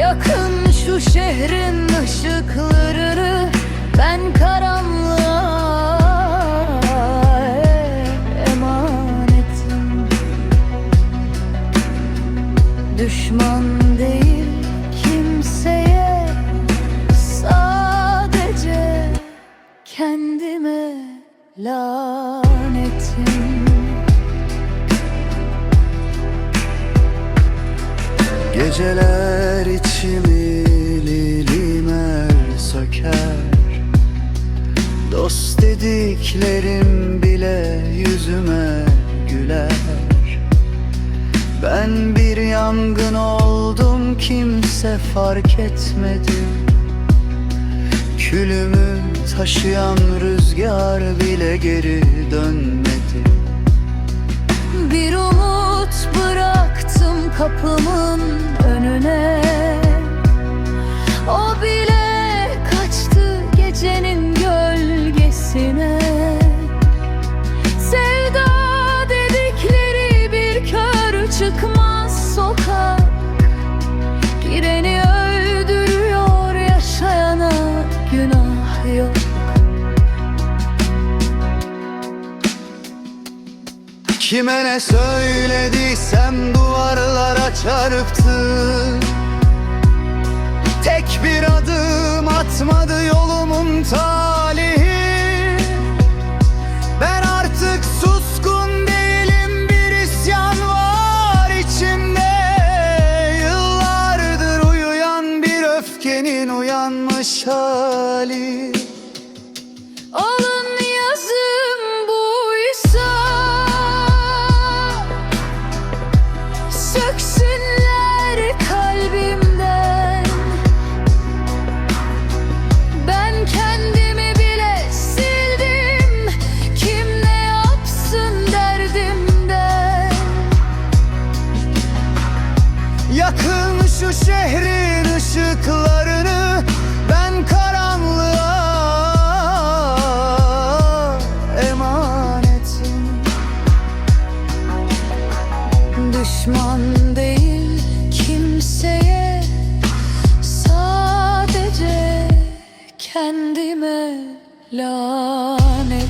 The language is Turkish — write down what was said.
yakın şu şehrin ışıklarını Ben karanlığa emanetim. Düşman değil kimseye Sadece kendime lanetim. Geceler içimi limer söker. Dost dediklerim bile yüzüme güler. Ben bir yangın oldum kimse fark etmedi. Külümü taşıyan rüzgar bile geri dönmedi. Bir umut bıraktım kapımın önüne O bile kaçtı gecenin gölgesine. Sevda dedikleri bir kör çıkmaz sokak. Gireni öldürüyor yaşayana günah yok. Kime ne söylediysem duvarlara çarptı öfkenin uyanmış hali. Alın Düşman değil kimseye Sadece kendime lanetim.